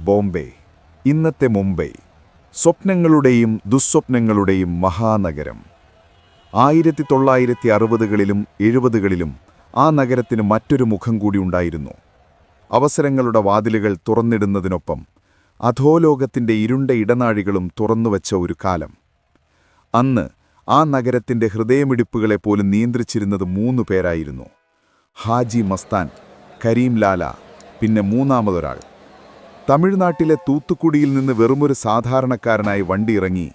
ബോംബെ ഇന്നത്തെ മുംബൈ സ്വപ്നങ്ങളുടെയും ദുസ്വപ്നങ്ങളുടെയും മഹാനഗരം. ആയിരത്തി തൊള്ളായിരത്തി അറുപതുകളിലും എഴുപതുകളിലും ആ നഗരത്തിന് മറ്റൊരു മുഖം കൂടി ഉണ്ടായിരുന്നു. അവസരങ്ങളുടെ വാതിലുകൾ തുറന്നിടുന്നതിനൊപ്പം അധോലോകത്തിന്റെ ഇരുണ്ട ഇടനാഴികളും തുറന്നുവച്ച ഒരു കാലം. അന്ന് ആ നഗരത്തിന്റെ ഹൃദയമിടിപ്പുകളെ പോലും നിയന്ത്രിച്ചിരുന്നത് മൂന്നു പേരായിരുന്നു. ഹാജി മസ്താൻ കരീം ലാല പിന്നെ മൂന്നാമതൊരാൾ. തമിഴ്നാട്ടിലെ തൂത്തുക്കുടിയിൽ നിന്ന് വെറുമൊരു സാധാരണക്കാരനായി വണ്ടിയിറങ്ങി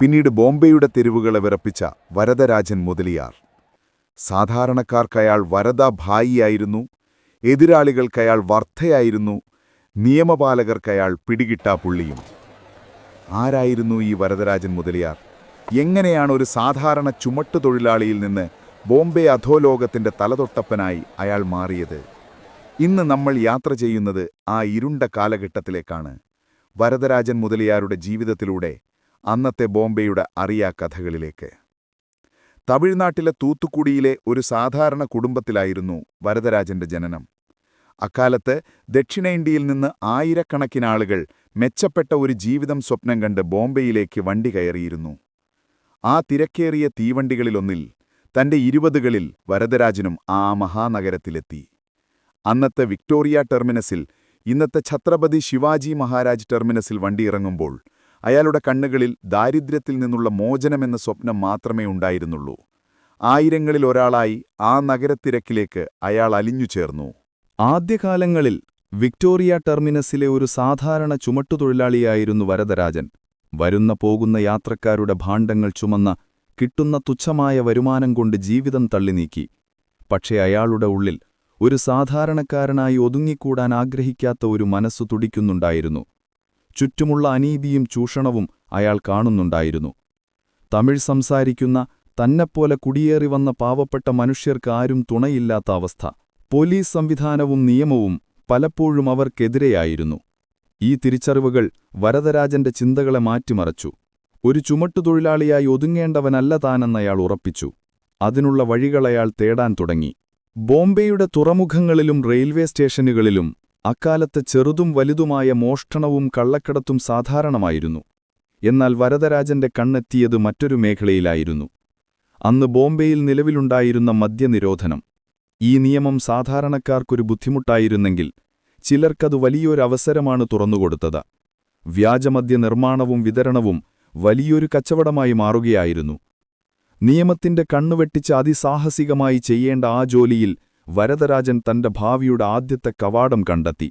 പിന്നീട് ബോംബെയുടെ തെരുവുകളെ വിറപ്പിച്ച വരദരാജൻ മുതലിയാർ. സാധാരണക്കാർക്കയാൾ വരദ ഭായിയായിരുന്നു എതിരാളികൾക്കയാൾ വർദ്ധയായിരുന്നു നിയമപാലകർക്കയാൾ പിടികിട്ടാ പുള്ളിയും. ആരായിരുന്നു ഈ വരദരാജൻ മുതലിയാർ? എങ്ങനെയാണ് ഒരു സാധാരണ ചുമട്ടു തൊഴിലാളിയിൽ നിന്ന് ബോംബെ അധോലോകത്തിന്റെ തലതൊട്ടപ്പനായി അയാൾ മാറിയത്? ഇന്ന് നമ്മൾ യാത്ര ചെയ്യുന്നത് ആ ഇരുണ്ട കാലഘട്ടത്തിലേക്കാണ്. വരദരാജൻ മുതലിയാരുടെ ജീവിതത്തിലൂടെ അന്നത്തെ ബോംബെയുടെ അറിയാ കഥകളിലേക്ക്. തമിഴ്നാട്ടിലെ തൂത്തുക്കുടിയിലെ ഒരു സാധാരണ കുടുംബത്തിലായിരുന്നു വരദരാജന്റെ ജനനം. അക്കാലത്ത് ദക്ഷിണേന്ത്യയിൽ നിന്ന് ആയിരക്കണക്കിന് ആളുകൾ മെച്ചപ്പെട്ട ഒരു ജീവിതം സ്വപ്നം കണ്ട് ബോംബെയിലേക്ക് വണ്ടി കയറിയിരുന്നു. ആ തിരക്കേറിയ തീവണ്ടികളിലൊന്നിൽ തന്റെ ഇരുപതുകളിൽ വരദരാജനും ആ മഹാനഗരത്തിലെത്തി. അന്നത്തെ വിക്ടോറിയ ടെർമിനസിൽ ഇന്നത്തെ ഛത്രപതി ശിവാജി മഹാരാജ് ടെർമിനസിൽ വണ്ടിയിറങ്ങുമ്പോൾ അയാളുടെ കണ്ണുകളിൽ ദാരിദ്ര്യത്തിൽ നിന്നുള്ള മോചനമെന്ന സ്വപ്നം മാത്രമേ ഉണ്ടായിരുന്നുള്ളൂ. ആയിരങ്ങളിൽ ഒരാളായി ആ നഗരത്തിരക്കിലേക്ക് അയാൾ അലിഞ്ഞു ചേർന്നു. ആദ്യകാലങ്ങളിൽ വിക്ടോറിയ ടെർമിനസിലെ ഒരു സാധാരണ ചുമട്ടുതൊഴിലാളിയായിരുന്നു വരദരാജൻ. വരുന്ന പോകുന്ന യാത്രക്കാരുടെ ഭാണ്ഡങ്ങൾ ചുമന്ന കിട്ടുന്ന തുച്ഛമായ വരുമാനം കൊണ്ട് ജീവിതം തള്ളിനീക്കി. പക്ഷേ അയാളുടെ ഉള്ളിൽ ഒരു സാധാരണക്കാരനായി ഒതുങ്ങിക്കൂടാൻ ആഗ്രഹിക്കാത്ത ഒരു മനസ്സു തുടിക്കുന്നുണ്ടായിരുന്നു. ചുറ്റുമുള്ള അനീതിയും ചൂഷണവും അയാൾ കാണുന്നുണ്ടായിരുന്നു. തമിഴ് സംസാരിക്കുന്ന തന്നെപ്പോലെ കുടിയേറി വന്ന പാവപ്പെട്ട മനുഷ്യർക്ക് ആരും തുണയില്ലാത്ത അവസ്ഥ. പോലീസ് സംവിധാനവും നിയമവും പലപ്പോഴും അവർക്കെതിരെയായിരുന്നു. ഈ തിരിച്ചറിവുകൾ വരദരാജന്റെ ചിന്തകളെ മാറ്റിമറച്ചു. ഒരു ചുമട്ടുതൊഴിലാളിയായി ഒതുങ്ങേണ്ടവനല്ല താനെന്നയാൾ ഉറപ്പിച്ചു. അതിനുള്ള വഴികളയാൾ തേടാൻ തുടങ്ങി. ബോംബെയുടെ തുറമുഖങ്ങളിലും റെയിൽവേ സ്റ്റേഷനുകളിലും അക്കാലത്ത് ചെറുതും വലുതുമായ മോഷ്ടണവും കള്ളക്കടത്തും സാധാരണമായിരുന്നു. എന്നാൽ വരദരാജന്റെ കണ്ണെത്തിയത് മറ്റൊരു മേഖലയിലായിരുന്നു. അന്ന് ബോംബെയിൽ നിലവിലുണ്ടായിരുന്ന മദ്യനിരോധനം. ഈ നിയമം സാധാരണക്കാർക്കൊരു ബുദ്ധിമുട്ടായിരുന്നെങ്കിൽ ചിലർക്കത് വലിയൊരവസരമാണ് തുറന്നുകൊടുത്തത്. വ്യാജമദ്യ നിർമ്മാണവും വിതരണവും വലിയൊരു കച്ചവടമായി മാറുകയായിരുന്നു. നിയമത്തിന്റെ കണ്ണുവെട്ടിച്ച് അതിസാഹസികമായി ചെയ്യേണ്ട ആ ജോലിയിൽ വരദരാജൻ തന്റെ ഭാവിയുടെ ആദ്യത്തെ കവാടം കണ്ടെത്തി.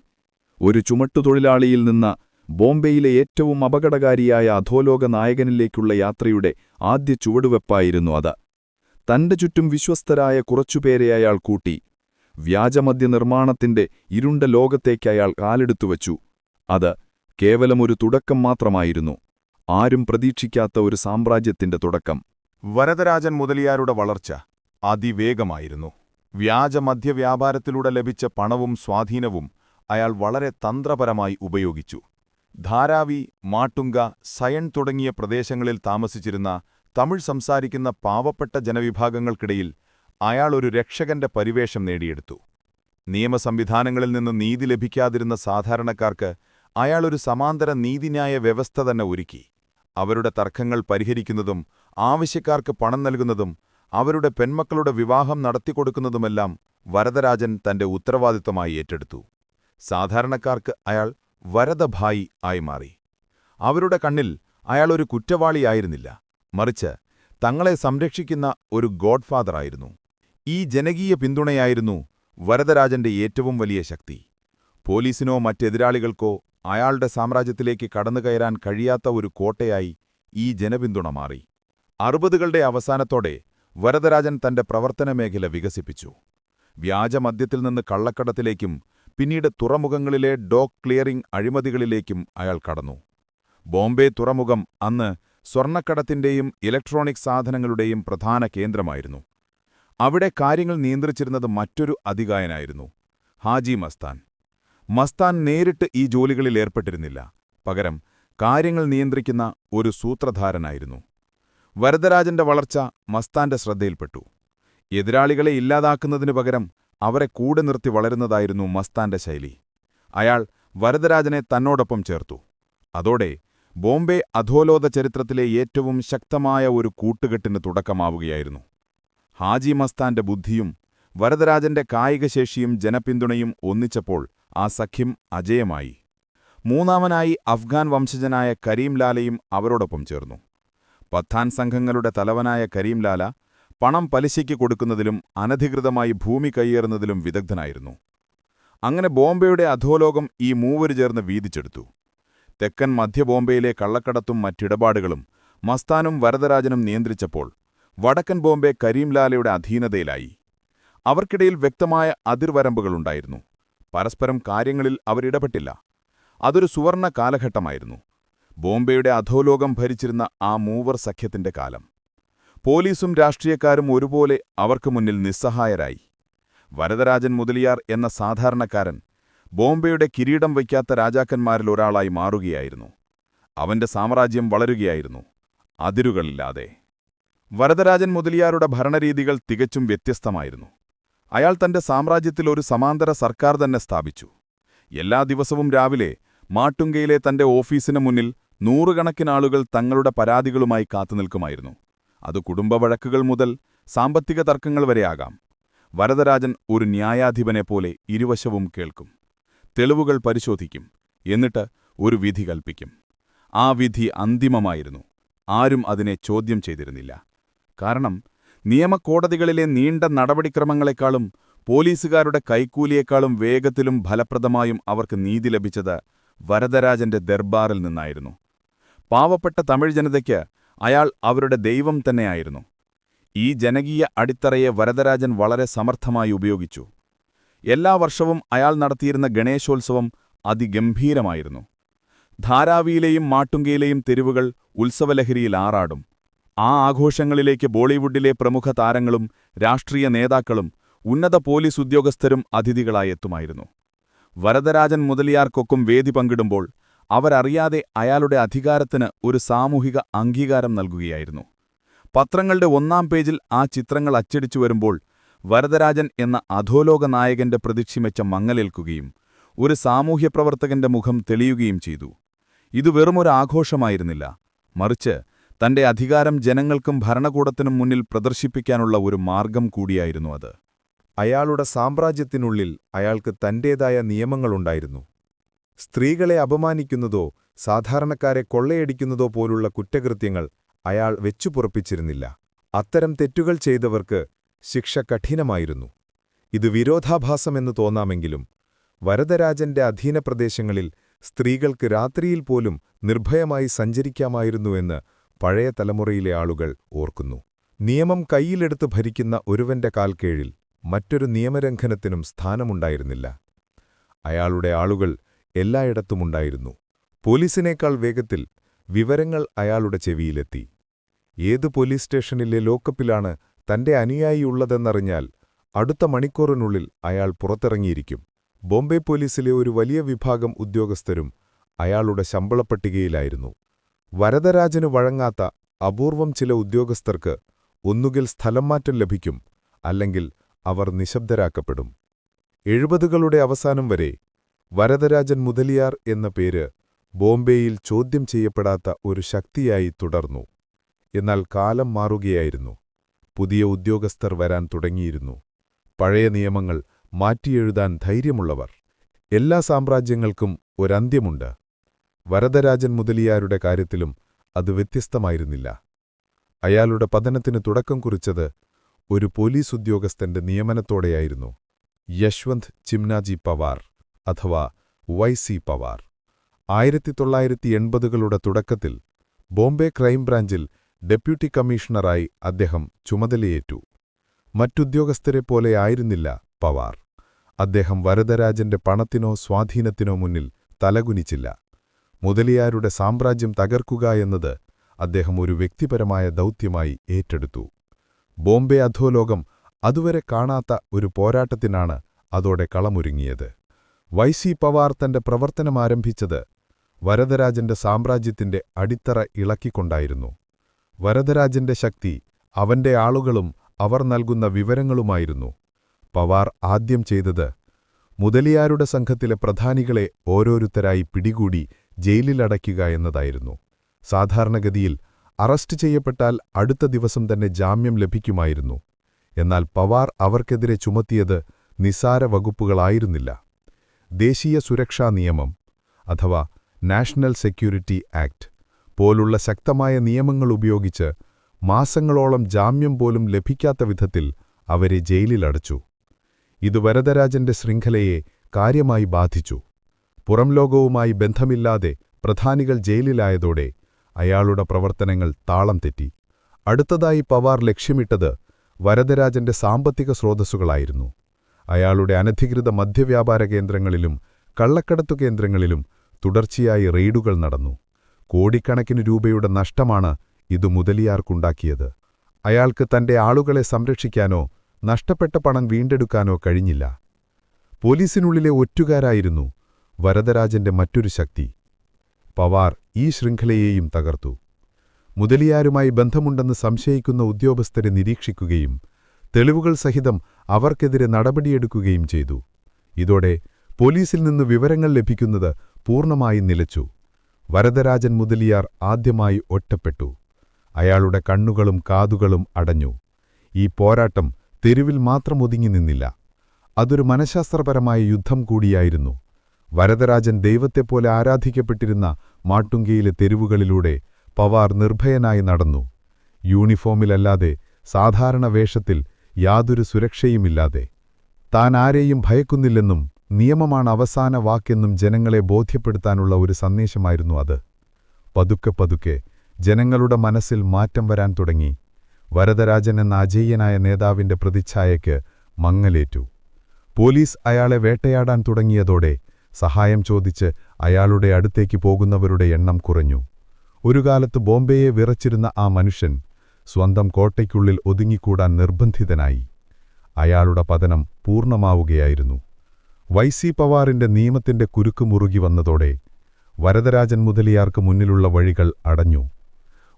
ഒരു ചുമട്ടുതൊഴിലാളിയിൽ നിന്ന് ബോംബെയിലെ ഏറ്റവും അപകടകാരിയായ അധോലോക നായകനിലേക്കുള്ള യാത്രയുടെ ആദ്യ ചുവടുവെപ്പായിരുന്നു അത്. തന്റെ ചുറ്റും വിശ്വസ്തരായ കുറച്ചുപേരെ അയാൾ കൂട്ടി. വ്യാജമദ്യ നിർമ്മാണത്തിന്റെ ഇരുണ്ട ലോകത്തേക്ക് അയാൾ കാലെടുത്തുവച്ചു അത് കേവലമൊരു തുടക്കം മാത്രമായിരുന്നു. ആരും പ്രതീക്ഷിക്കാത്ത ഒരു സാമ്രാജ്യത്തിന്റെ തുടക്കം. വരദരാജൻ മുതലിയാരുടെ വളർച്ച അതിവേഗമായിരുന്നു. വ്യാജമദ്യവ്യാപാരത്തിലൂടെ ലഭിച്ച പണവും സ്വാധീനവും അയാൾ വളരെ തന്ത്രപരമായി ഉപയോഗിച്ചു. ധാരാവി മാട്ടുങ്ക സയൺ തുടങ്ങിയ പ്രദേശങ്ങളിൽ താമസിച്ചിരുന്ന തമിഴ് സംസാരിക്കുന്ന പാവപ്പെട്ട ജനവിഭാഗങ്ങൾക്കിടയിൽ അയാൾ ഒരു രക്ഷകന്റെ പരിവേഷം നേടിയെടുത്തു. നിയമസംവിധാനങ്ങളിൽ നിന്ന് നീതി ലഭിക്കാതിരുന്ന സാധാരണക്കാർക്ക് അയാളൊരു സമാന്തര നീതിന്യായ വ്യവസ്ഥ തന്നെ ഒരുക്കി. അവരുടെ തർക്കങ്ങൾ പരിഹരിക്കുന്നതും ആവശ്യക്കാർക്ക് പണം നൽകുന്നതും അവരുടെ പെൺമക്കളുടെ വിവാഹം നടത്തിക്കൊടുക്കുന്നതുമെല്ലാം വരദരാജൻ തന്റെ ഉത്തരവാദിത്തമായി ഏറ്റെടുത്തു. സാധാരണക്കാർക്ക് അയാൾ വരദഭായി ആയി മാറി. അവരുടെ കണ്ണിൽ അയാൾ ഒരു കുറ്റവാളിയായിരുന്നില്ല മറിച്ച് തങ്ങളെ സംരക്ഷിക്കുന്ന ഒരു ഗോഡ്ഫാദറായിരുന്നു ഈ ജനകീയ പിന്തുണയായിരുന്നു വരദരാജന്റെ ഏറ്റവും വലിയ ശക്തി. പോലീസിനോ മറ്റെതിരാളികൾക്കോ അയാളുടെ സാമ്രാജ്യത്തിലേക്ക് കടന്നുകയറാൻ കഴിയാത്ത ഒരു കോട്ടയായി ഈ ജനപിന്തുണ മാറി. അറുപതുകളുടെ അവസാനത്തോടെ വരദരാജൻ തന്റെ പ്രവർത്തന മേഖല വികസിപ്പിച്ചു. വ്യാജമദ്യത്തിൽ നിന്ന് കള്ളക്കടത്തിലേക്കും പിന്നീട് തുറമുഖങ്ങളിലെ ഡോക്ക് ക്ലിയറിംഗ് അഴിമതികളിലേക്കും അയാൾ കടന്നു. ബോംബെ തുറമുഖം അന്ന് സ്വർണക്കടത്തിന്റെയും ഇലക്ട്രോണിക് സാധനങ്ങളുടെയും പ്രധാന കേന്ദ്രമായിരുന്നു. അവിടെ കാര്യങ്ങൾ നിയന്ത്രിച്ചിരുന്നത് മറ്റൊരു അധികായനായിരുന്നു ഹാജി മസ്താൻ. മസ്താൻ നേരിട്ട് ഈ ജോലികളിൽ ഏർപ്പെട്ടിരുന്നില്ല. പകരം കാര്യങ്ങൾ നിയന്ത്രിക്കുന്ന ഒരു സൂത്രധാരനായിരുന്നു. വരദരാജന്റെ വളർച്ച മസ്താന്റെ ശ്രദ്ധയിൽപ്പെട്ടു. എതിരാളികളെ ഇല്ലാതാക്കുന്നതിനു പകരം അവരെ കൂടെ നിർത്തി വളരുന്നതായിരുന്നു മസ്താന്റെ ശൈലി. അയാൾ വരദരാജനെ തന്നോടൊപ്പം ചേർത്തു. അതോടെ ബോംബെ അധോലോത ചരിത്രത്തിലെ ഏറ്റവും ശക്തമായ ഒരു കൂട്ടുകെട്ടിന് തുടക്കമാവുകയായിരുന്നു. ഹാജി മസ്താന്റെ ബുദ്ധിയും വരദരാജന്റെ കായികശേഷിയും ജനപിന്തുണയും ഒന്നിച്ചപ്പോൾ ആ സഖ്യം അജയമായി. മൂന്നാമനായി അഫ്ഗാൻ വംശജനായ കരീം ലാലയും അവരോടൊപ്പം ചേർന്നു. പത്താൻ സംഘങ്ങളുടെ തലവനായ കരീം ലാല പണം പലിശയ്ക്ക് കൊടുക്കുന്നതിലും അനധികൃതമായി ഭൂമി കൈയേറുന്നതിലും വിദഗ്ധനായിരുന്നു. അങ്ങനെ ബോംബെയുടെ അധോലോകം ഈ മൂവര് ചേർന്ന് വീതിച്ചെടുത്തു. തെക്കൻ മധ്യ ബോംബെയിലെ കള്ളക്കടത്തും മറ്റിടപാടുകളും മസ്താനും വരദരാജനും നിയന്ത്രിച്ചപ്പോൾ വടക്കൻ ബോംബെ കരീംലാലയുടെ അധീനതയിലായി. അവർക്കിടയിൽ വ്യക്തമായ അതിർവരമ്പുകളുണ്ടായിരുന്നു. പരസ്പരം കാര്യങ്ങളിൽ അവരിടപെട്ടില്ല അതൊരു സുവർണ കാലഘട്ടമായിരുന്നു. ബോംബെയുടെ അധോലോകം ഭരിച്ചിരുന്ന ആ മൂവർ സഖ്യത്തിന്റെ കാലം. പോലീസും രാഷ്ട്രീയക്കാരും ഒരുപോലെ അവർക്ക് മുന്നിൽ നിസ്സഹായരായി. വരദരാജൻ മുതലിയാർ എന്ന സാധാരണക്കാരൻ ബോംബെയുടെ കിരീടം വയ്ക്കാത്ത രാജാക്കന്മാരിൽ ഒരാളായി മാറുകയായിരുന്നു. അവന്റെ സാമ്രാജ്യം വളരുകയായിരുന്നു അതിരുകളില്ലാതെ. വരദരാജൻ മുതലിയാരുടെ ഭരണരീതികൾ തികച്ചും വ്യത്യസ്തമായിരുന്നു. അയാൾ തന്റെ സാമ്രാജ്യത്തിൽ ഒരു സമാന്തര സർക്കാർ തന്നെ സ്ഥാപിച്ചു. എല്ലാ ദിവസവും രാവിലെ മാട്ടുങ്കയിലെ തന്റെ ഓഫീസിന് മുന്നിൽ നൂറുകണക്കിനാളുകൾ തങ്ങളുടെ പരാതികളുമായി കാത്തുനിൽക്കുമായിരുന്നു. അത് കുടുംബവഴക്കുകൾ മുതൽ സാമ്പത്തിക തർക്കങ്ങൾ വരെയാകാം വരദരാജൻ ഒരു ന്യായാധിപനെ പോലെ ഇരുവശവും കേൾക്കും. തെളിവുകൾ പരിശോധിക്കും. എന്നിട്ട് ഒരു വിധി കൽപ്പിക്കും. ആ വിധി അന്തിമമായിരുന്നു. ആരും അതിനെ ചോദ്യം ചെയ്തിരുന്നില്ല. കാരണം നിയമക്കോടതികളിലെ നീണ്ട നടപടിക്രമങ്ങളെക്കാളും പോലീസുകാരുടെ കൈക്കൂലിയേക്കാളും വേഗത്തിലും ഫലപ്രദമായും അവർക്ക് നീതി ലഭിച്ചത് വരദരാജന്റെ ദർബാറിൽ നിന്നായിരുന്നു. പാവപ്പെട്ട തമിഴ് ജനതയ്ക്ക് അയാൾ അവരുടെ ദൈവം തന്നെയായിരുന്നു. ഈ ജനകീയ അടിത്തറയെ വരദരാജൻ വളരെ സമർത്ഥമായി ഉപയോഗിച്ചു. എല്ലാ വർഷവും അയാൾ നടത്തിയിരുന്ന ഗണേശോത്സവം അതിഗംഭീരമായിരുന്നു. ധാരാവിയിലെയും മാട്ടുങ്കയിലെയും തെരുവുകൾ ഉത്സവലഹരിയിൽ ആറാടും. ആ ആഘോഷങ്ങളിലേക്ക് ബോളിവുഡിലെ പ്രമുഖ താരങ്ങളും രാഷ്ട്രീയ നേതാക്കളും ഉന്നത പോലീസ് ഉദ്യോഗസ്ഥരും അതിഥികളായി എത്തുമായിരുന്നു. വരദരാജൻ മുതലിയാർക്കൊക്കും വേദി പങ്കിടുമ്പോൾ അവരറിയാതെ അയാളുടെ അധികാരത്തിന് ഒരു സാമൂഹിക അംഗീകാരം നൽകുകയായിരുന്നു. പത്രങ്ങളുടെ ഒന്നാം പേജിൽ ആ ചിത്രങ്ങൾ അച്ചടിച്ചു വരുമ്പോൾ വരദരാജൻ എന്ന അധോലോക നായകന്റെ പ്രതിക്ഷിമെച്ച മങ്ങലേൽക്കുകയും ഒരു സാമൂഹ്യപ്രവർത്തകന്റെ മുഖം തെളിയുകയും ചെയ്തു. ഇത് വെറുമൊരു ആഘോഷമായിരുന്നില്ല. മറിച്ച് തന്റെ അധികാരം ജനങ്ങൾക്കും ഭരണകൂടത്തിനും മുന്നിൽ പ്രദർശിപ്പിക്കാനുള്ള ഒരു മാർഗം കൂടിയായിരുന്നു അത്. അയാളുടെ സാമ്രാജ്യത്തിനുള്ളിൽ അയാൾക്ക് തന്റേതായ നിയമങ്ങളുണ്ടായിരുന്നു. സ്ത്രീകളെ അപമാനിക്കുന്നതോ സാധാരണക്കാരെ കൊള്ളയടിക്കുന്നതോ പോലുള്ള കുറ്റകൃത്യങ്ങൾ അയാൾ വെച്ചുപുറപ്പിച്ചിരുന്നില്ല. അത്തരം തെറ്റുകൾ ചെയ്തവർക്ക് ശിക്ഷ കഠിനമായിരുന്നു. ഇത് വിരോധാഭാസമെന്ന് തോന്നാമെങ്കിലും വരദരാജന്റെ അധീനപ്രദേശങ്ങളിൽ സ്ത്രീകൾക്ക് രാത്രിയിൽ പോലും നിർഭയമായി സഞ്ചരിക്കാമായിരുന്നുവെന്ന് പഴയ തലമുറയിലെ ആളുകൾ ഓർക്കുന്നു. നിയമം കൈയിലെടുത്ത് ഭരിക്കുന്ന ഒരുവന്റെ കാൽക്കീഴിൽ മറ്റൊരു നിയമലംഘനത്തിനും സ്ഥാനമുണ്ടായിരുന്നില്ല. അയാളുടെ ആളുകൾ എല്ലായിടത്തുമുണ്ടായിരുന്നു. പോലീസിനേക്കാൾ വേഗത്തിൽ വിവരങ്ങൾ അയാളുടെ ചെവിയിലെത്തി. ഏത് പോലീസ് സ്റ്റേഷനിലെ ലോക്കപ്പിലാണ് തന്റെ അനുയായിയുള്ളതെന്നറിഞ്ഞാൽ അടുത്ത മണിക്കൂറിനുള്ളിൽ അയാൾ പുറത്തിറങ്ങിയിരിക്കും. ബോംബെ പോലീസിലെ ഒരു വലിയ വിഭാഗം ഉദ്യോഗസ്ഥരും അയാളുടെ ശമ്പളപ്പട്ടികയിലായിരുന്നു. വരദരാജന് വഴങ്ങാത്ത അപൂർവം ചില ഉദ്യോഗസ്ഥർക്ക് ഒന്നുകിൽ സ്ഥലംമാറ്റം ലഭിക്കും അല്ലെങ്കിൽ അവർ നിശബ്ദരാക്കപ്പെടും. എഴുപതുകളുടെ അവസാനം വരെ വരദരാജൻ മുതലിയാർ എന്ന പേര് ബോംബെയിൽ ചോദ്യം ചെയ്യപ്പെടാത്ത ഒരു ശക്തിയായി തുടർന്നു. എന്നാൽ കാലം മാറുകയായിരുന്നു. പുതിയ ഉദ്യോഗസ്ഥർ വരാൻ തുടങ്ങിയിരുന്നു. പഴയ നിയമങ്ങൾ മാറ്റിയെഴുതാൻ ധൈര്യമുള്ളവർ. എല്ലാ സാമ്രാജ്യങ്ങൾക്കും ഒരന്ത്യമുണ്ട്. വരദരാജൻ മുതലിയാരുടെ കാര്യത്തിലും അത് വ്യത്യസ്തമായിരുന്നില്ല. അയാളുടെ പതനത്തിന് തുടക്കം കുറിച്ചത് ഒരു പോലീസ് ഉദ്യോഗസ്ഥന്റെ നിയമനത്തോടെയായിരുന്നു. യശ്വന്ത് ചിംനാജി പവാർ. അഥവാ വൈ സി പവാർ. ആയിരത്തി തൊള്ളായിരത്തി എൺപതുകളുടെ തുടക്കത്തിൽ ബോംബെ ക്രൈംബ്രാഞ്ചിൽ ഡെപ്യൂട്ടി കമ്മീഷണറായി അദ്ദേഹം ചുമതലയേറ്റു. മറ്റുദ്യോഗസ്ഥരെപ്പോലെ ആയിരുന്നില്ല പവാർ. അദ്ദേഹം വരദരാജന്റെ പണത്തിനോ സ്വാധീനത്തിനോ മുന്നിൽ തലകുനിച്ചില്ല. മുതലിയാരുടെ സാമ്രാജ്യം തകർക്കുക എന്നത് അദ്ദേഹം ഒരു വ്യക്തിപരമായ ദൗത്യമായി ഏറ്റെടുത്തു. ബോംബെ അധോലോകം അതുവരെ കാണാത്ത ഒരു പോരാട്ടത്തിനാണ് അതോടെ കളമൊരുങ്ങിയത്. വൈസി പവാർ തന്റെ പ്രവർത്തനമാരംഭിച്ചത് വരദരാജന്റെ സാമ്രാജ്യത്തിന്റെ അടിത്തറ ഇളക്കിക്കൊണ്ടായിരുന്നു. വരദരാജന്റെ ശക്തി അവന്റെ ആളുകളും അവർ നൽകുന്ന വിവരങ്ങളുമായിരുന്നു. പവാർ ആദ്യം ചെയ്തത് മുതലിയാരുടെ സംഘത്തിലെ പ്രധാനികളെ ഓരോരുത്തരായി പിടികൂടി ജയിലിലടയ്ക്കുക എന്നതായിരുന്നു. സാധാരണഗതിയിൽ അറസ്റ്റ് ചെയ്യപ്പെട്ടാൽ അടുത്ത ദിവസം തന്നെ ജാമ്യം ലഭിക്കുമായിരുന്നു. എന്നാൽ പവാർ അവർക്കെതിരെ ചുമത്തിയത് നിസാര വകുപ്പുകളായിരുന്നില്ല. ദേശീയ സുരക്ഷാ നിയമം അഥവാ നാഷണൽ സെക്യൂരിറ്റി ആക്ട് പോലുള്ള ശക്തമായ നിയമങ്ങൾ ഉപയോഗിച്ച് മാസങ്ങളോളം ജാമ്യം പോലും ലഭിക്കാത്ത വിധത്തിൽ അവരെ ജയിലിലടച്ചു ഇത് വരദരാജന്റെ ശൃംഖലയെ കാര്യമായി ബാധിച്ചു. പുറംലോകവുമായി ബന്ധമില്ലാതെ പ്രധാനികൾ ജയിലിലായതോടെ അയാളുടെ പ്രവർത്തനങ്ങൾ താളം തെറ്റി. അടുത്തതായി പവാർ ലക്ഷ്യമിട്ടത് വരദരാജന്റെ സാമ്പത്തിക സ്രോതസ്സുകളായിരുന്നു. അയാളുടെ അനധികൃത മദ്യവ്യാപാര കേന്ദ്രങ്ങളിലും കള്ളക്കടത്തു കേന്ദ്രങ്ങളിലും തുടർച്ചയായി റെയ്ഡുകൾ നടന്നു. കോടിക്കണക്കിന് രൂപയുടെ നഷ്ടമാണ് ഇത് മുതലിയാർക്കുണ്ടാക്കിയത്. അയാൾക്ക് തന്റെ ആളുകളെ സംരക്ഷിക്കാനോ നഷ്ടപ്പെട്ട പണം വീണ്ടെടുക്കാനോ കഴിഞ്ഞില്ല. പോലീസിനുള്ളിലെ ഒറ്റുകാരായിരുന്നു വരദരാജന്റെ മറ്റൊരു ശക്തി. പവാർ ഈ ശൃംഖലയെയും തകർത്തു. മുതലിയാരുമായി ബന്ധമുണ്ടെന്ന് സംശയിക്കുന്ന ഉദ്യോഗസ്ഥരെ നിരീക്ഷിക്കുകയും തെളിവുകൾ സഹിതം അവർക്കെതിരെ നടപടിയെടുക്കുകയും ചെയ്തു. ഇതോടെ പോലീസിൽ നിന്ന് വിവരങ്ങൾ ലഭിക്കുന്നത് പൂർണമായി നിലച്ചു. വരദരാജൻ മുതലിയാർ ആദ്യമായി ഒറ്റപ്പെട്ടു. അയാളുടെ കണ്ണുകളും കാതുകളും അടഞ്ഞു. ഈ പോരാട്ടം തെരുവിൽ മാത്രം ഒതുങ്ങി നിന്നില്ല. അതൊരു മനഃശാസ്ത്രപരമായ യുദ്ധം കൂടിയായിരുന്നു. വരദരാജൻ ദൈവത്തെപ്പോലെ ആരാധിക്കപ്പെട്ടിരുന്ന മാട്ടുങ്കയിലെ തെരുവുകളിലൂടെ പവാർ നിർഭയനായി നടന്നു. യൂണിഫോമിലല്ലാതെ സാധാരണ വേഷത്തിൽ യാതൊരു സുരക്ഷയുമില്ലാതെ. താൻ ആരെയും ഭയക്കുന്നില്ലെന്നും നിയമമാണ് അവസാന വാക്കെന്നും ജനങ്ങളെ ബോധ്യപ്പെടുത്താനുള്ള ഒരു സന്ദേശമായിരുന്നു അത്. പതുക്കെ പതുക്കെ ജനങ്ങളുടെ മനസ്സിൽ മാറ്റം വരാൻ തുടങ്ങി. വരദരാജൻ എന്ന അജയ്യനായ നേതാവിന്റെ പ്രതിച്ഛായയ്ക്ക് മങ്ങലേറ്റു. പോലീസ് അയാളെ വേട്ടയാടാൻ തുടങ്ങിയതോടെ സഹായം ചോദിച്ച് അയാളുടെ അടുത്തേക്ക് പോകുന്നവരുടെ എണ്ണം കുറഞ്ഞു. ഒരു കാലത്ത് ബോംബെയെ വിറച്ചിരുന്ന ആ മനുഷ്യൻ സ്വന്തം കോട്ടയ്ക്കുള്ളിൽ ഒതുങ്ങിക്കൂടാൻ നിർബന്ധിതനായി. അയാളുടെ പതനം പൂർണമാവുകയായിരുന്നു. വൈസി പവാറിന്റെ നിയമത്തിന്റെ കുരുക്ക് മുറുകി വന്നതോടെ വരദരാജൻ മുതലിയാർക്ക് മുന്നിലുള്ള വഴികൾ അടഞ്ഞു.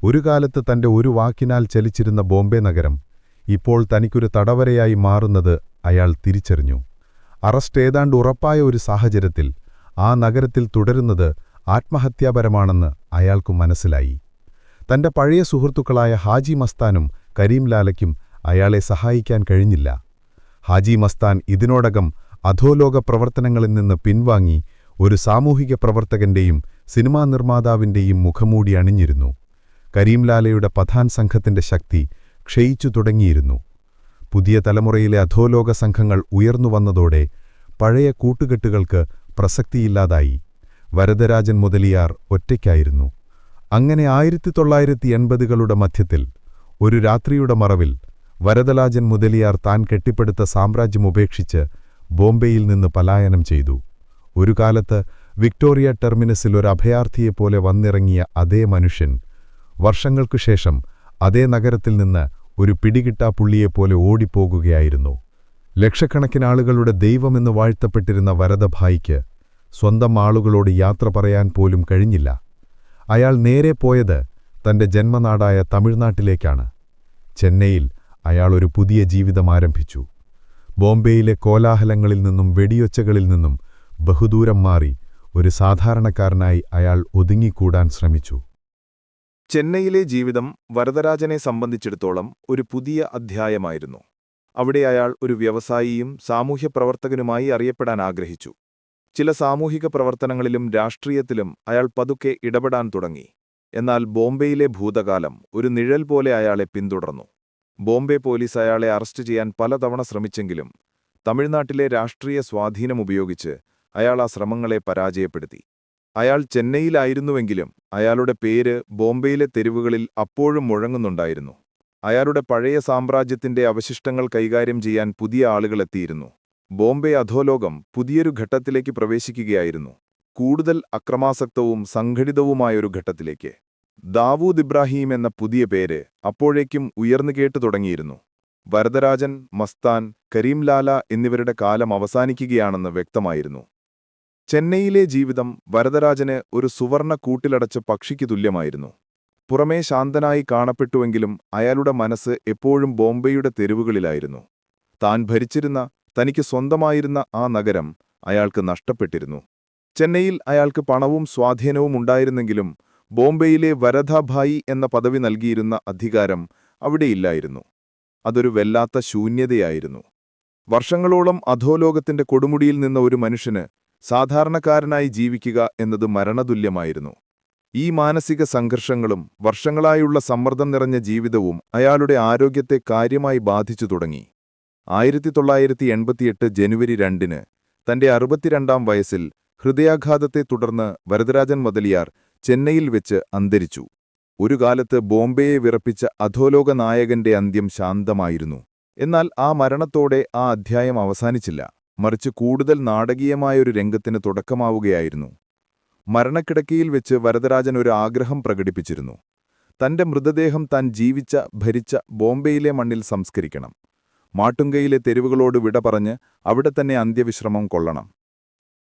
ഒരു കാലത്ത് തന്റെ ഒരു വാക്കിനാൽ ചലിച്ചിരുന്ന ബോംബെ നഗരം ഇപ്പോൾ തനിക്കൊരു തടവരയായി മാറുന്നത് അയാൾ തിരിച്ചറിഞ്ഞു. അറസ്റ്റ് ഏതാണ്ട് ഉറപ്പായ ഒരു സാഹചര്യത്തിൽ ആ നഗരത്തിൽ തുടരുന്നത് ആത്മഹത്യാപരമാണെന്ന് അയാൾക്കു മനസ്സിലായി. തന്റെ പഴയ സുഹൃത്തുക്കളായ ഹാജി മസ്താനും കരീം കരീംലാലയ്ക്കും അയാളെ സഹായിക്കാൻ കഴിഞ്ഞില്ല. ഹാജി മസ്താൻ ഇതിനോടകം അധോലോക പ്രവർത്തനങ്ങളിൽ നിന്ന് പിൻവാങ്ങി ഒരു സാമൂഹിക പ്രവർത്തകന്റെയും സിനിമാ നിർമ്മാതാവിന്റെയും മുഖമൂടി അണിഞ്ഞിരുന്നു. കരീംലാലയുടെ പഥാൻ സംഘത്തിന്റെ ശക്തി ക്ഷയിച്ചു തുടങ്ങിയിരുന്നു. പുതിയ തലമുറയിലെ അധോലോക സംഘങ്ങൾ ഉയർന്നുവന്നതോടെ പഴയ കൂട്ടുകെട്ടുകൾക്ക് പ്രസക്തിയില്ലാതായി. വരദരാജൻ മുതലിയാർ ഒറ്റയ്ക്കായിരുന്നു. അങ്ങനെ ആയിരത്തി തൊള്ളായിരത്തി എൺപതുകളുടെ മധ്യത്തിൽ ഒരു രാത്രിയുടെ മറവിൽ വരദലാജൻ മുതലിയാർ താൻ കെട്ടിപ്പടുത്ത സാമ്രാജ്യം ഉപേക്ഷിച്ച് ബോംബെയിൽ നിന്ന് പലായനം ചെയ്തു. ഒരു കാലത്ത് വിക്ടോറിയ ടെർമിനസിൽ ഒരു അഭയാർത്ഥിയെപ്പോലെ വന്നിറങ്ങിയ അതേ മനുഷ്യൻ വർഷങ്ങൾക്കു ശേഷം അതേ നഗരത്തിൽ നിന്ന് ഒരു പിടികിട്ടാ പുള്ളിയെപ്പോലെ ഓടിപ്പോകുകയായിരുന്നു. ലക്ഷക്കണക്കിന് ആളുകളുടെ ദൈവമെന്ന് വാഴ്ത്തപ്പെട്ടിരുന്ന വരദഭായിക്ക് സ്വന്തം ആളുകളോട് യാത്ര പറയാൻ പോലും കഴിഞ്ഞില്ല. അയാൾ നേരെ പോയത് തന്റെ ജന്മനാടായ തമിഴ്നാട്ടിലേക്കാണ്. ചെന്നൈയിൽ അയാൾ ഒരു പുതിയ ജീവിതം ആരംഭിച്ചു. ബോംബെയിലെ കോലാഹലങ്ങളിൽ നിന്നും വെടിയൊച്ചകളിൽ നിന്നും ബഹുദൂരം മാറി ഒരു സാധാരണക്കാരനായി അയാൾ ഒതുങ്ങിക്കൂടാൻ ശ്രമിച്ചു. ചെന്നൈയിലെ ജീവിതം വരദരാജനെ സംബന്ധിച്ചിടത്തോളം ഒരു പുതിയ അധ്യായമായിരുന്നു. അവിടെ അയാൾ ഒരു വ്യവസായിയും സാമൂഹ്യപ്രവർത്തകനുമായി അറിയപ്പെടാൻ ആഗ്രഹിച്ചു. ചില സാമൂഹിക പ്രവർത്തനങ്ങളിലും രാഷ്ട്രീയത്തിലും അയാൾ പതുക്കെ ഇടപെടാൻ തുടങ്ങി. എന്നാൽ ബോംബെയിലെ ഭൂതകാലം ഒരു നിഴൽ പോലെ അയാളെ പിന്തുടർന്നു. ബോംബെ പോലീസ് അയാളെ അറസ്റ്റ് ചെയ്യാൻ പലതവണ ശ്രമിച്ചെങ്കിലും തമിഴ്നാട്ടിലെ രാഷ്ട്രീയ സ്വാധീനം ഉപയോഗിച്ച് അയാൾ ആ ശ്രമങ്ങളെ പരാജയപ്പെടുത്തി. അയാൾ ചെന്നൈയിലായിരുന്നുവെങ്കിലും അയാളുടെ പേര് ബോംബെയിലെ തെരുവുകളിൽ അപ്പോഴും മുഴങ്ങുന്നുണ്ടായിരുന്നു. അയാളുടെ പഴയ സാമ്രാജ്യത്തിന്റെ അവശിഷ്ടങ്ങൾ കൈകാര്യം ചെയ്യാൻ പുതിയ ആളുകളെത്തിയിരുന്നു. ബോംബെ അധോലോകം പുതിയൊരു ഘട്ടത്തിലേക്ക് പ്രവേശിക്കുകയായിരുന്നു. കൂടുതൽ അക്രമാസക്തവും സംഘടിതവുമായൊരു ഘട്ടത്തിലേക്ക്. ദാവൂദ് ഇബ്രാഹിം എന്ന പുതിയ പേര് അപ്പോഴേക്കും ഉയർന്നു കേട്ടു തുടങ്ങിയിരുന്നു. വരദരാജൻ മസ്താൻ കരീംലാല എന്നിവരുടെ കാലം അവസാനിക്കുകയാണെന്ന് വ്യക്തമായിരുന്നു. ചെന്നൈയിലെ ജീവിതം വരദരാജന് ഒരു സുവർണ കൂട്ടിലടച്ച പക്ഷിക്കു തുല്യമായിരുന്നു. പുറമേ ശാന്തനായി കാണപ്പെട്ടുവെങ്കിലും അയാളുടെ മനസ്സ് എപ്പോഴും ബോംബെയുടെ തെരുവുകളിലായിരുന്നു. താൻ ഭരിച്ചിരുന്ന തനിക്ക് സ്വന്തമായിരുന്ന ആ നഗരം അയാൾക്ക് നഷ്ടപ്പെട്ടിരുന്നു. ചെന്നൈയിൽ അയാൾക്ക് പണവും സ്വാധീനവും ഉണ്ടായിരുന്നെങ്കിലും ബോംബെയിലെ വരധാഭായി എന്ന പദവി നൽകിയിരുന്ന അധികാരം അവിടെയില്ലായിരുന്നു. അതൊരു വല്ലാത്ത ശൂന്യതയായിരുന്നു. വർഷങ്ങളോളം അധോലോകത്തിന്റെ കൊടുമുടിയിൽ നിന്ന ഒരു മനുഷ്യന് സാധാരണക്കാരനായി ജീവിക്കുക എന്നത് മരണതുല്യമായിരുന്നു. ഈ മാനസിക സംഘർഷങ്ങളും വർഷങ്ങളായുള്ള സമ്മർദ്ദം നിറഞ്ഞ ജീവിതവും അയാളുടെ ആരോഗ്യത്തെ കാര്യമായി ബാധിച്ചു തുടങ്ങി. ആയിരത്തി തൊള്ളായിരത്തി എൺപത്തിയെട്ട് ജനുവരി രണ്ടിന് തന്റെ അറുപത്തിരണ്ടാം വയസ്സിൽ ഹൃദയാഘാതത്തെ തുടർന്ന് വരദരാജൻ മുതലിയാർ ചെന്നൈയിൽ വെച്ച് അന്തരിച്ചു. ഒരു കാലത്ത് ബോംബെയെ വിറപ്പിച്ച അധോലോക നായകന്റെ അന്ത്യം ശാന്തമായിരുന്നു. എന്നാൽ ആ മരണത്തോടെ ആ അധ്യായം അവസാനിച്ചില്ല. മറിച്ച് കൂടുതൽ നാടകീയമായൊരു രംഗത്തിന് തുടക്കമാവുകയായിരുന്നു. മരണക്കിടക്കയിൽ വെച്ച് വരദരാജൻ ഒരു ആഗ്രഹം പ്രകടിപ്പിച്ചിരുന്നു. തന്റെ മൃതദേഹം താൻ ജീവിച്ച ഭരിച്ച ബോംബെയിലെ മണ്ണിൽ സംസ്കരിക്കണം. മാട്ടുങ്കയിലെ തെരുവുകളോട് വിട പറഞ്ഞ് അവിടെ തന്നെ അന്ത്യവിശ്രമം കൊള്ളണം.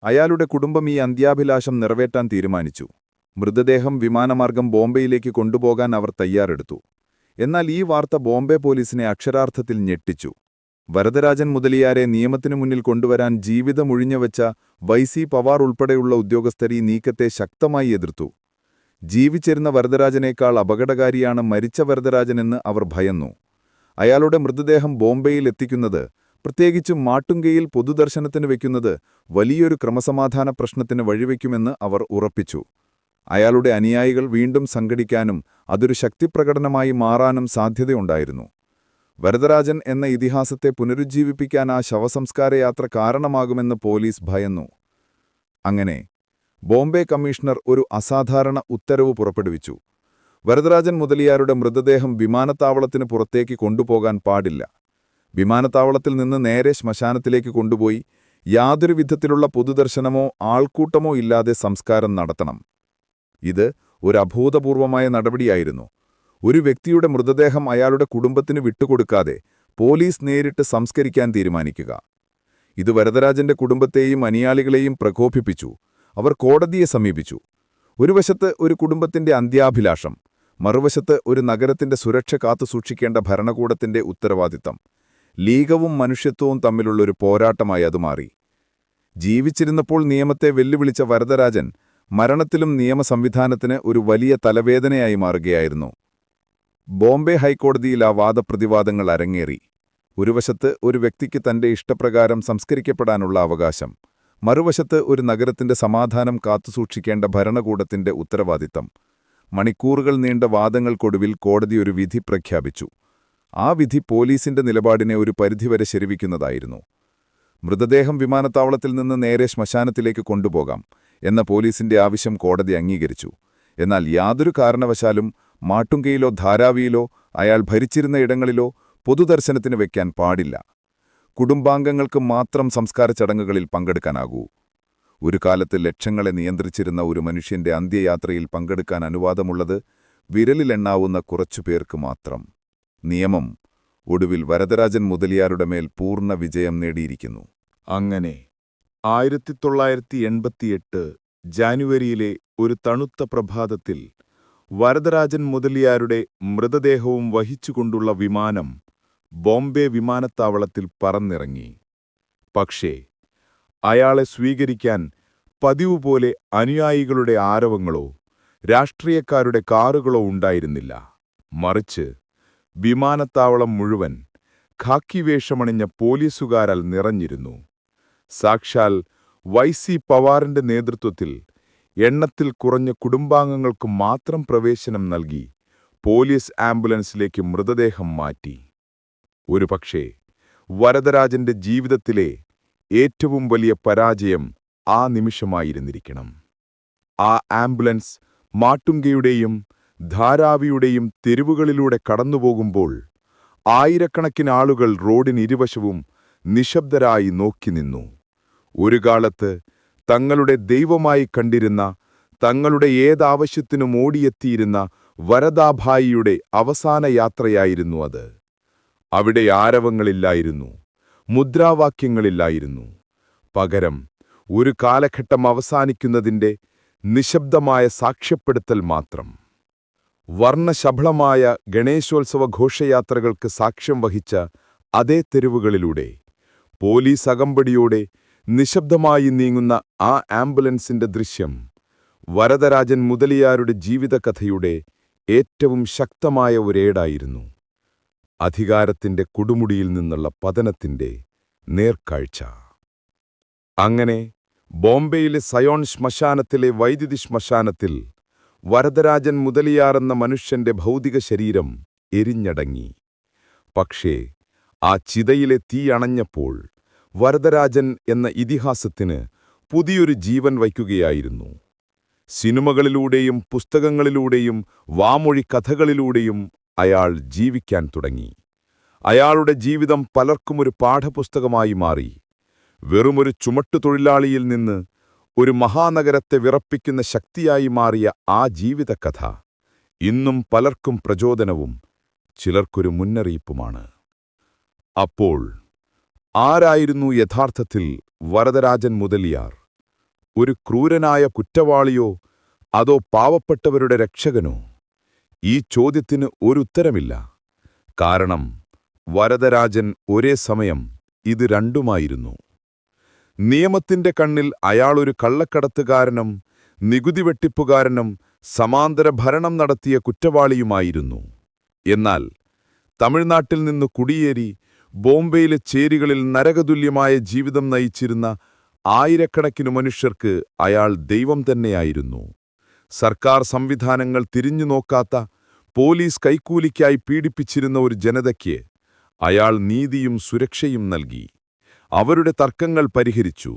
അയാളുടെ കുടുംബം ഈ അന്ത്യാഭിലാഷം നിറവേറ്റാൻ തീരുമാനിച്ചു. മൃതദേഹം വിമാനമാർഗം ബോംബെയിലേക്ക് കൊണ്ടുപോകാൻ അവർ തയ്യാറെടുത്തു. എന്നാൽ ഈ വാർത്ത ബോംബെ പോലീസിനെ അക്ഷരാർത്ഥത്തിൽ ഞെട്ടിച്ചു. വരദരാജൻ മുതലിയാരെ നിയമത്തിനു മുന്നിൽ കൊണ്ടുവരാൻ ജീവിതമൊഴിഞ്ഞുവെച്ച വൈസി പവാർ ഉൾപ്പെടെയുള്ള ഉദ്യോഗസ്ഥർ ഈ നീക്കത്തെ ശക്തമായി എതിർത്തു. ജീവിച്ചിരുന്ന വരദരാജനേക്കാൾ അപകടകാരിയാണ് മരിച്ച വരദരാജനെന്ന് അവർ ഭയന്നു. അയാളുടെ മൃതദേഹം ബോംബെയിൽ എത്തിക്കുന്നത് പ്രത്യേകിച്ചും മാട്ടുങ്കയിൽ പൊതുദർശനത്തിന് വയ്ക്കുന്നത് വലിയൊരു ക്രമസമാധാന പ്രശ്നത്തിന് വഴിവെക്കുമെന്ന് അവർ ഉറപ്പിച്ചു. അയാളുടെ അനുയായികൾ വീണ്ടും സംഘടിക്കാനും അതൊരു ശക്തിപ്രകടനമായി മാറാനും സാധ്യതയുണ്ടായിരുന്നു. വരദരാജൻ എന്ന ഇതിഹാസത്തെ പുനരുജ്ജീവിപ്പിക്കാൻ ആ ശവസംസ്കാരയാത്ര കാരണമാകുമെന്ന് പോലീസ് ഭയന്നു. അങ്ങനെ ബോംബെ കമ്മീഷണർ ഒരു അസാധാരണ ഉത്തരവ് പുറപ്പെടുവിച്ചു. വരദരാജൻ മുതലിയാരുടെ മൃതദേഹം വിമാനത്താവളത്തിന് പുറത്തേക്ക് കൊണ്ടുപോകാൻ പാടില്ല. വിമാനത്താവളത്തിൽ നിന്ന് നേരെ ശ്മശാനത്തിലേക്ക് കൊണ്ടുപോയി യാതൊരു വിധത്തിലുള്ള പൊതുദർശനമോ ആൾക്കൂട്ടമോ ഇല്ലാതെ സംസ്കാരം നടത്തണം. ഇത് ഒരു അഭൂതപൂർവമായ നടപടിയായിരുന്നു. ഒരു വ്യക്തിയുടെ മൃതദേഹം അയാളുടെ കുടുംബത്തിന് വിട്ടുകൊടുക്കാതെ പോലീസ് നേരിട്ട് സംസ്കരിക്കാൻ തീരുമാനിക്കുക. ഇത് വരദരാജന്റെ കുടുംബത്തെയും അനുയാളികളെയും പ്രകോപിപ്പിച്ചു. അവർ കോടതിയെ സമീപിച്ചു. ഒരു വശത്ത് ഒരു കുടുംബത്തിന്റെ അന്ത്യാഭിലാഷം മറുവശത്ത് ഒരു നഗരത്തിന്റെ സുരക്ഷ കാത്തുസൂക്ഷിക്കേണ്ട ഭരണകൂടത്തിന്റെ ഉത്തരവാദിത്തം. ലീഗവും മനുഷ്യത്വവും തമ്മിലുള്ളൊരു പോരാട്ടമായി അത് മാറി. ജീവിച്ചിരുന്നപ്പോൾ നിയമത്തെ വെല്ലുവിളിച്ച വരദരാജൻ മരണത്തിലും നിയമസംവിധാനത്തിന് ഒരു വലിയ തലവേദനയായി മാറുകയായിരുന്നു. ബോംബെ ഹൈക്കോടതിയിൽ ആ വാദപ്രതിവാദങ്ങൾ അരങ്ങേറി. ഒരു വശത്ത് ഒരു വ്യക്തിക്ക് തന്റെ ഇഷ്ടപ്രകാരം സംസ്കരിക്കപ്പെടാനുള്ള അവകാശം. മറുവശത്ത് ഒരു നഗരത്തിന്റെ സമാധാനം കാത്തുസൂക്ഷിക്കേണ്ട ഭരണകൂടത്തിന്റെ ഉത്തരവാദിത്തം. മണിക്കൂറുകൾ നീണ്ട വാദങ്ങൾക്കൊടുവിൽ കോടതി ഒരു വിധി പ്രഖ്യാപിച്ചു. ആ വിധി പോലീസിന്റെ നിലപാടിനെ ഒരു പരിധിവരെ ശരിവിക്കുന്നതായിരുന്നു. മൃതദേഹം വിമാനത്താവളത്തിൽ നിന്ന് നേരെ ശ്മശാനത്തിലേക്ക് കൊണ്ടുപോകാം എന്ന പോലീസിന്റെ ആവശ്യം കോടതി അംഗീകരിച്ചു. എന്നാൽ യാതൊരു കാരണവശാലും മാട്ടുങ്കയിലോ ധാരാവിയിലോ അയാൾ ഭരിച്ചിരുന്ന ഇടങ്ങളിലോ പൊതുദർശനത്തിന് വയ്ക്കാൻ പാടില്ല. കുടുംബാംഗങ്ങൾക്ക് മാത്രം സംസ്കാര ചടങ്ങുകളിൽ പങ്കെടുക്കാനാകൂ. ഒരു കാലത്ത് ലക്ഷങ്ങളെ നിയന്ത്രിച്ചിരുന്ന ഒരു മനുഷ്യന്റെ അന്ത്യയാത്രയിൽ പങ്കെടുക്കാൻ അനുവാദമുള്ളത് വിരലിലെണ്ണാവുന്ന കുറച്ചുപേർക്ക് മാത്രം. നിയമം ഒടുവിൽ വരദരാജൻ മുതലിയാരുടെ മേൽ പൂർണ വിജയം നേടിയിരിക്കുന്നു. അങ്ങനെ ആയിരത്തി തൊള്ളായിരത്തി എൺപത്തിയെട്ട് ജാനുവരിയിലെ ഒരു തണുത്ത പ്രഭാതത്തിൽ വരദരാജൻ മുതലിയാരുടെ മൃതദേഹവും വഹിച്ചുകൊണ്ടുള്ള വിമാനം ബോംബെ വിമാനത്താവളത്തിൽ പറന്നിറങ്ങി. പക്ഷേ അയാളെ സ്വീകരിക്കാൻ പതിവ് പോലെ അനുയായികളുടെ ആരവങ്ങളോ രാഷ്ട്രീയക്കാരുടെ കാറുകളോ ഉണ്ടായിരുന്നില്ല. മറിച്ച് വിമാനത്താവളം മുഴുവൻ ഖാക്കി വേഷമണിഞ്ഞ പോലീസുകാരാൽ നിറഞ്ഞിരുന്നു. സാക്ഷാൽ വൈ സി പവാറിന്റെ നേതൃത്വത്തിൽ എണ്ണത്തിൽ കുറഞ്ഞ കുടുംബാംഗങ്ങൾക്ക് മാത്രം പ്രവേശനം നൽകി പോലീസ് ആംബുലൻസിലേക്ക് മൃതദേഹം മാറ്റി. ഒരുപക്ഷേ വരദരാജന്റെ ജീവിതത്തിലെ ഏറ്റവും വലിയ പരാജയം ആ നിമിഷമായിരുന്നിരിക്കണം. ആ ആംബുലൻസ് മാട്ടുങ്കയുടെയും ധാരാവിയുടെയും തെരുവുകളിലൂടെ കടന്നുപോകുമ്പോൾ ആയിരക്കണക്കിന് ആളുകൾ റോഡിനിരുവശവും നിശബ്ദരായി നോക്കി നിന്നു. ഒരു കാലത്ത് തങ്ങളുടെ ദൈവമായി കണ്ടിരുന്ന തങ്ങളുടെ ഏതാവശ്യത്തിനും ഓടിയെത്തിയിരുന്ന വരദാഭായിയുടെ അവസാന യാത്രയായിരുന്നു അത്. അവിടെ ആരവങ്ങളില്ലായിരുന്നു. മുദ്രാവാക്യങ്ങളില്ലായിരുന്നു. പകരം ഒരു കാലഘട്ടം അവസാനിക്കുന്നതിന്റെ നിശബ്ദമായ സാക്ഷ്യപ്പെടുത്തൽ മാത്രം. വർണശബളമായ ഗണേശോത്സവ ഘോഷയാത്രകൾക്ക് സാക്ഷ്യം വഹിച്ച അതേ തെരുവുകളിലൂടെ പോലീസ് അകമ്പടിയോടെ നിശബ്ദമായി നീങ്ങുന്ന ആ ആംബുലൻസിന്റെ ദൃശ്യം വരദരാജൻ മുതലിയാരുടെ ജീവിതകഥയുടെ ഏറ്റവും ശക്തമായ ഒരേടായിരുന്നു. അധികാരത്തിന്റെ കൊടുമുടിയിൽ നിന്നുള്ള പതനത്തിന്റെ നേർക്കാഴ്ച. അങ്ങനെ ബോംബെയിലെ സയോൺ ശ്മശാനത്തിലെ വൈദ്യുതി ശ്മശാനത്തിൽ വരദരാജൻ മുതലിയാറെന്ന മനുഷ്യന്റെ ഭൗതിക ശരീരം എരിഞ്ഞടങ്ങി. പക്ഷേ ആ ചിതയിലെ തീ അണഞ്ഞപ്പോൾ വരദരാജൻ എന്ന ഇതിഹാസത്തിന് പുതിയൊരു ജീവൻ വയ്ക്കുകയായിരുന്നു. സിനിമകളിലൂടെയും പുസ്തകങ്ങളിലൂടെയും വാമൊഴി കഥകളിലൂടെയും അയാൾ ജീവിക്കാൻ തുടങ്ങി. അയാളുടെ ജീവിതം പലർക്കും ഒരു പാഠപുസ്തകമായി മാറി. വെറുമൊരു ചുമട്ടുതൊഴിലാളിയിൽ നിന്ന് ഒരു മഹാനഗരത്തെ വിറപ്പിക്കുന്ന ശക്തിയായി മാറിയ ആ ജീവിതകഥ ഇന്നും പലർക്കും പ്രചോദനവും ചിലർക്കൊരു മുന്നറിയിപ്പുമാണ്. അപ്പോൾ ആരായിരുന്നു യഥാർത്ഥത്തിൽ വരദരാജൻ മുതലിയാർ? ഒരു ക്രൂരനായ കുറ്റവാളിയോ അതോ പാവപ്പെട്ടവരുടെ രക്ഷകനോ? ഈ ചോദ്യത്തിന് ഒരുത്തരമില്ല. കാരണം വരദരാജൻ ഒരേ സമയം ഇത് രണ്ടുമായിരുന്നു. നിയമത്തിന്റെ കണ്ണിൽ അയാളൊരു കള്ളക്കടത്തുകാരനും നികുതി വെട്ടിപ്പുകാരനും സമാന്തര ഭരണം നടത്തിയ കുറ്റവാളിയുമായിരുന്നു. എന്നാൽ തമിഴ്നാട്ടിൽ നിന്ന് കുടിയേറി ബോംബെയിലെ ചേരികളിൽ നരകതുല്യമായ ജീവിതം നയിച്ചിരുന്ന ആയിരക്കണക്കിനു മനുഷ്യർക്ക് അയാൾ ദൈവം തന്നെയായിരുന്നു. സർക്കാർ സംവിധാനങ്ങൾ തിരിഞ്ഞു നോക്കാത്ത പോലീസ് കൈക്കൂലിക്കായി പീഡിപ്പിച്ചിരുന്ന ഒരു ജനതയ്ക്ക് അയാൾ നീതിയും സുരക്ഷയും നൽകി. അവരുടെ തർക്കങ്ങൾ പരിഹരിച്ചു.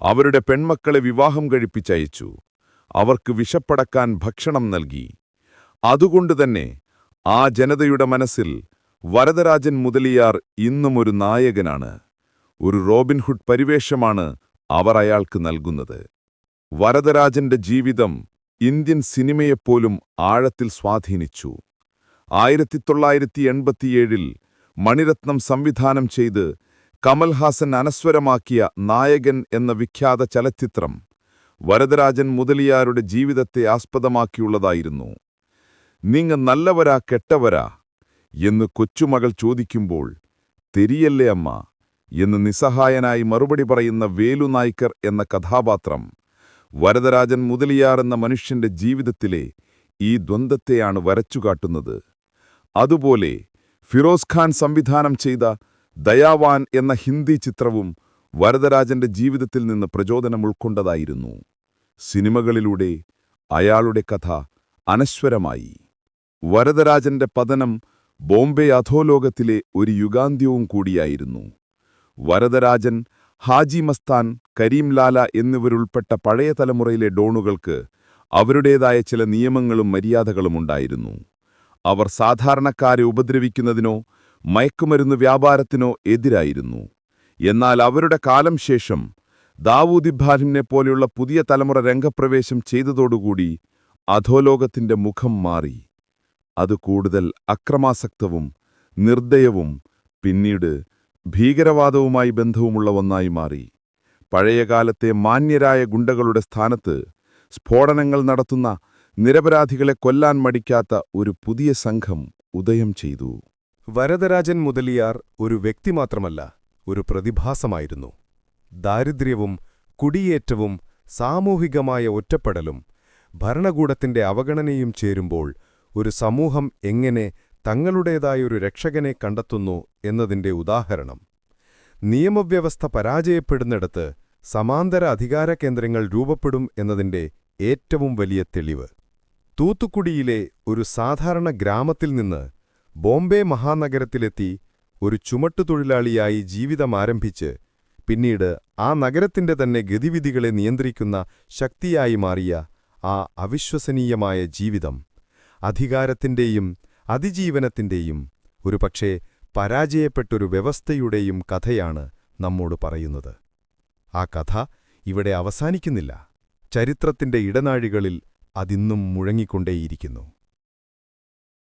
അവരുടെ പെൺമക്കളെ വിവാഹം കഴിപ്പിച്ചയച്ചു. അവർക്ക് വിശപ്പടക്കാൻ ഭക്ഷണം നൽകി. അതുകൊണ്ടുതന്നെ ആ ജനതയുടെ മനസ്സിൽ വരദരാജൻ മുതലിയാർ ഇന്നും ഒരു നായകനാണ്. ഒരു റോബിൻഹുഡ് പരിവേഷമാണ് അവർ അയാൾക്ക് നൽകുന്നത്. വരദരാജന്റെ ജീവിതം ഇന്ത്യൻ സിനിമയെപ്പോലും ആഴത്തിൽ സ്വാധീനിച്ചു. ആയിരത്തി തൊള്ളായിരത്തി എൺപത്തിയേഴിൽ മണിരത്നം സംവിധാനം ചെയ്ത് കമൽഹാസൻ അനസ്വരമാക്കിയ നായകൻ എന്ന വിഖ്യാത ചലച്ചിത്രം വരദരാജൻ മുതലിയാരുടെ ജീവിതത്തെ ആസ്പദമാക്കിയുള്ളതായിരുന്നു. നിങ്ങൾ നല്ലവരാ കെട്ടവരാ എന്ന് കൊച്ചുമകൾ ചോദിക്കുമ്പോൾ തെരിയല്ലേ അമ്മ എന്ന് നിസ്സഹായനായി മറുപടി പറയുന്ന വേലുനായ്ക്കർ എന്ന കഥാപാത്രം വരദരാജൻ മുതലിയാർ എന്ന മനുഷ്യന്റെ ജീവിതത്തിലെ ഈ ദ്വന്ദ്വത്തെയാണ് വരച്ചുകാട്ടുന്നത്. അതുപോലെ ഫിറോസ് ഖാൻ സംവിധാനം ചെയ്ത ദയാവാൻ എന്ന ഹിന്ദി ചിത്രവും വരദരാജന്റെ ജീവിതത്തിൽ നിന്ന് പ്രചോദനം ഉൾക്കൊണ്ടതായിരുന്നു. സിനിമകളിലൂടെ അയാളുടെ കഥ അനശ്വരമായി. വരദരാജന്റെ പതനം ബോംബെ അധോലോകത്തിലെ ഒരു യുഗാന്ത്യവും കൂടിയായിരുന്നു. വരദരാജൻ ഹാജി മസ്താൻ കരീം ലാല എന്നിവരുൾപ്പെട്ട പഴയ തലമുറയിലെ ഡോണുകൾക്ക് അവരുടേതായ ചില നിയമങ്ങളും മര്യാദകളുമുണ്ടായിരുന്നു അവർ സാധാരണക്കാരെ ഉപദ്രവിക്കുന്നതിനോ മയക്കുമരുന്ന് വ്യാപാരത്തിനോ എതിരായിരുന്നു. എന്നാൽ അവരുടെ കാലം ശേഷം ദാവൂദ് ഇബ്ബാലിനെ പോലെയുള്ള പുതിയ തലമുറ രംഗപ്രവേശം ചെയ്തതോടുകൂടി അധോലോകത്തിന്റെ മുഖം മാറി. അത് കൂടുതൽ അക്രമാസക്തവും നിർദ്ദയവും പിന്നീട് ഭീകരവാദവുമായി ബന്ധവുമുള്ള ഒന്നായി മാറി. പഴയകാലത്തെ മാന്യരായ ഗുണ്ടകളുടെ സ്ഥാനത്ത് സ്ഫോടനങ്ങൾ നടത്തുന്ന നിരപരാധികളെ കൊല്ലാൻ മടിക്കാത്ത ഒരു പുതിയ സംഘം ഉദയം ചെയ്തു. വരദരാജൻ മുതലിയാർ ഒരു വ്യക്തി മാത്രമല്ല ഒരു പ്രതിഭാസമായിരുന്നു. ദാരിദ്ര്യവും കുടിയേറ്റവും സാമൂഹികമായ ഒറ്റപ്പെടലും ഭരണകൂടത്തിന്റെ അവഗണനയും ചേരുമ്പോൾ ഒരു സമൂഹം എങ്ങനെ തങ്ങളുടേതായൊരു രക്ഷകനെ കണ്ടെത്തുന്നു എന്നതിന്റെ ഉദാഹരണം. നിയമവ്യവസ്ഥ പരാജയപ്പെടുന്നിടത്ത് സമാന്തര അധികാര കേന്ദ്രങ്ങൾ രൂപപ്പെടും എന്നതിന്റെ ഏറ്റവും വലിയ തെളിവ്. തൂത്തുക്കുടിയിലെ ഒരു സാധാരണ ഗ്രാമത്തിൽ നിന്ന് ബോംബെ മഹാനഗരത്തിലെത്തി ഒരു ചുമട്ടുതൊഴിലാളിയായി ജീവിതം ജീവിതമാരംഭിച്ച് പിന്നീട് ആ നഗരത്തിന്റെ തന്നെ ഗതിവിധികളെ നിയന്ത്രിക്കുന്ന ശക്തിയായി മാറിയ ആ അവിശ്വസനീയമായ ജീവിതം അധികാരത്തിന്റെയും അതിജീവനത്തിന്റെയും ഒരുപക്ഷേ പരാജയപ്പെട്ടൊരു വ്യവസ്ഥയുടെയും കഥയാണ് നമ്മോട് പറയുന്നത്. ആ കഥ ഇവിടെ അവസാനിക്കുന്നില്ല. ചരിത്രത്തിന്റെ ഇടനാഴികളിൽ അതിന്നും മുഴങ്ങിക്കൊണ്ടേയിരിക്കുന്നു.